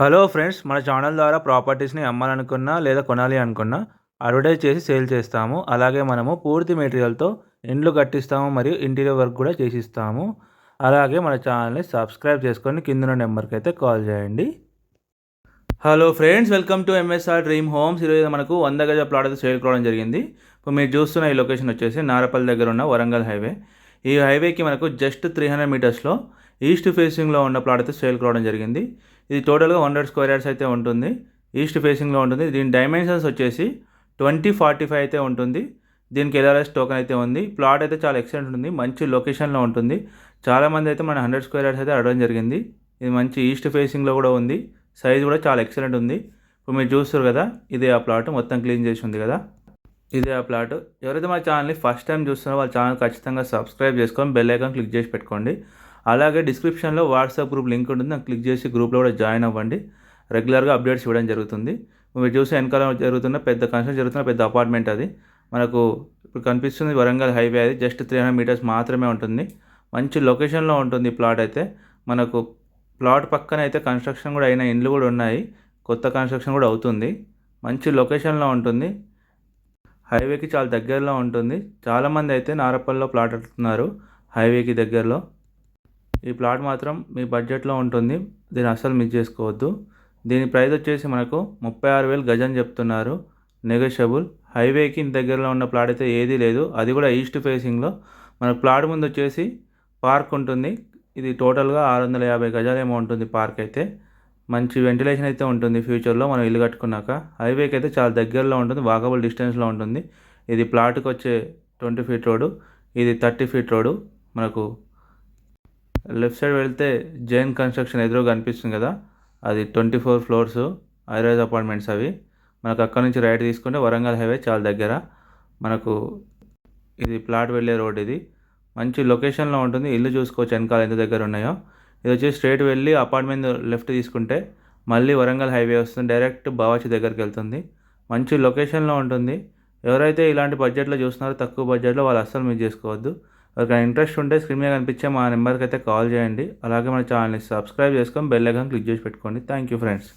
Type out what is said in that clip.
Hello friends మన channel ద్వారా ప్రాపర్టీస్ని అమ్మాలనుకున్నా లేదా కొనాలి అనుకున్నా అడ్వర్టైజ్ చేసి సేల్ చేస్తాము. అలాగే మనము పూర్తి మెటీరియల్తో ఇండ్లు కట్టిస్తాము మరియు ఇంటీరియర్ వర్క్ కూడా చేసిస్తాము. అలాగే మన ఛానల్ని సబ్స్క్రైబ్ చేసుకొని కింద నెంబర్కి అయితే కాల్ చేయండి. Hello friends welcome to MSR dream homes ఈరోజు మనకు వంద గజ ప్లాట్ అయితే సేల్ కావడం జరిగింది. ఇప్పుడు మీరు చూస్తున్న ఈ లొకేషన్ వచ్చేసి నారపల్లి దగ్గర ఉన్న వరంగల్ హైవే. ఈ హైవేకి మనకు జస్ట్ త్రీ హండ్రెడ్ మీటర్స్లో ఈస్ట్ ఫేసింగ్లో ఉన్న ప్లాట్ అయితే సేల్ కావడం జరిగింది. ఇది టోటల్గా హండ్రెడ్ స్క్వేర్ యార్డ్స్ అయితే ఉంటుంది. ఈస్ట్ ఫేసింగ్లో ఉంటుంది. దీని డైమెన్షన్స్ వచ్చేసి ట్వంటీ ఫార్టీ ఫైవ్ అయితే ఉంటుంది. దీనికి ఎల్ఆర్ఎస్ టోకెన్ అయితే ఉంది. ప్లాట్ అయితే చాలా ఎక్సలెంట్ ఉంటుంది. మంచి లొకేషన్లో ఉంటుంది. చాలామంది అయితే మన హండ్రెడ్ స్క్వేర్ యార్డ్స్ అయితే అడగడం జరిగింది. ఇది మంచి ఈస్ట్ ఫేసింగ్లో కూడా ఉంది. సైజ్ కూడా చాలా ఎక్సలెంట్ ఉంది. ఇప్పుడు మీరు చూస్తారు కదా ఇదే ఆ ప్లాట్ మొత్తం క్లీన్ చేసి ఉంది కదా. ఇదే ఆ ప్లాట్. ఎవరైతే మా ఛానల్ని ఫస్ట్ టైం చూస్తున్నారో వాళ్ళ ఛానల్ ఖచ్చితంగా సబ్స్క్రైబ్ చేసుకొని బెల్ ఐకాన్ క్లిక్ చేసి పెట్టుకోండి. అలాగే డిస్క్రిప్షన్లో వాట్సాప్ గ్రూప్ లింక్ ఉంటుంది. నాకు క్లిక్ చేసి గ్రూప్లో కూడా జాయిన్ అవ్వండి. రెగ్యులర్గా అప్డేట్స్ ఇవ్వడం జరుగుతుంది. మీరు చూసే వెనకాల జరుగుతున్న పెద్ద కన్స్ట్రక్షన్ జరుగుతున్న పెద్ద అపార్ట్మెంట్ అది. మనకు ఇప్పుడు కనిపిస్తుంది వరంగల్ హైవే అది. జస్ట్ త్రీ హండ్రెడ్ మీటర్స్ మాత్రమే ఉంటుంది. మంచి లొకేషన్లో ఉంటుంది ప్లాట్ అయితే. మనకు ప్లాట్ పక్కన అయితే కన్స్ట్రక్షన్ కూడా అయిన ఇండ్లు కూడా ఉన్నాయి. కొత్త కన్స్ట్రక్షన్ కూడా అవుతుంది. మంచి లొకేషన్లో ఉంటుంది. హైవేకి చాలా దగ్గరలో ఉంటుంది. చాలామంది అయితే నారపల్లిలో ప్లాట్ అడుగుతున్నారు హైవేకి దగ్గరలో. ఈ ప్లాట్ మాత్రం మీ బడ్జెట్లో ఉంటుంది. దీన్ని అస్సలు మిస్ చేసుకోవద్దు. దీని ప్రైస్ వచ్చేసి మనకు ముప్పై ఆరు వేలు గజం చెప్తున్నారు. నెగోషియబుల్. హైవేకి దగ్గరలో ఉన్న ప్లాట్ అయితే ఏదీ లేదు. అది కూడా ఈస్ట్ ఫేసింగ్లో. మనకు ప్లాట్ ముందు వచ్చేసి పార్క్ ఉంటుంది. ఇది టోటల్గా ఆరు వందల యాభై గజాలేమో ఉంటుంది పార్క్ అయితే. మంచి వెంటిలేషన్ అయితే ఉంటుంది ఫ్యూచర్లో మనం ఇల్లు కట్టుకున్నాక. హైవేకి అయితే చాలా దగ్గరలో ఉంటుంది వాకబుల్ డిస్టెన్స్లో ఉంటుంది. ఇది ప్లాట్కి వచ్చే ట్వంటీ ఫీట్ రోడ్డు ఇది థర్టీ ఫీట్ రోడ్డు. మనకు లెఫ్ట్ సైడ్ వెళ్తే జైన్ కన్స్ట్రక్షన్ ఎదురుగా కనిపిస్తుంది కదా అది twenty four floors highrise apartments అవి. మనకు అక్కడ నుంచి రైట్ తీసుకుంటే వరంగల్ హైవే చాలా దగ్గర. మనకు ఇది ప్లాట్ వెళ్ళే రోడ్ ఇది. మంచి లొకేషన్లో ఉంటుంది ఇల్లు చూసుకోవచ్చు వెనకాల ఎంత దగ్గర ఉన్నాయో. ఇది వచ్చి స్ట్రైట్ వెళ్ళి అపార్ట్మెంట్ లెఫ్ట్ తీసుకుంటే మళ్ళీ వరంగల్ హైవే వస్తుంది. డైరెక్ట్ బావాచి దగ్గరికి వెళ్తుంది. మంచి లొకేషన్లో ఉంటుంది. ఎవరైతే ఇలాంటి బడ్జెట్లో చూస్తున్నారో తక్కువ బడ్జెట్లో వాళ్ళు అస్సలు మిస్ చేసుకోవద్దు. ఎవరికైనా ఇంట్రెస్ట్ ఉంటే స్క్రీన్ మీద కనిపించే మా నెంబర్కి అయితే కాల్ చేయండి. అలాగే మన ఛానల్ని సబ్స్క్రైబ్ చేసుకొని బెల్ ఐకాన్ క్లిక్ చేసి పెట్టుకోండి. Thank you friends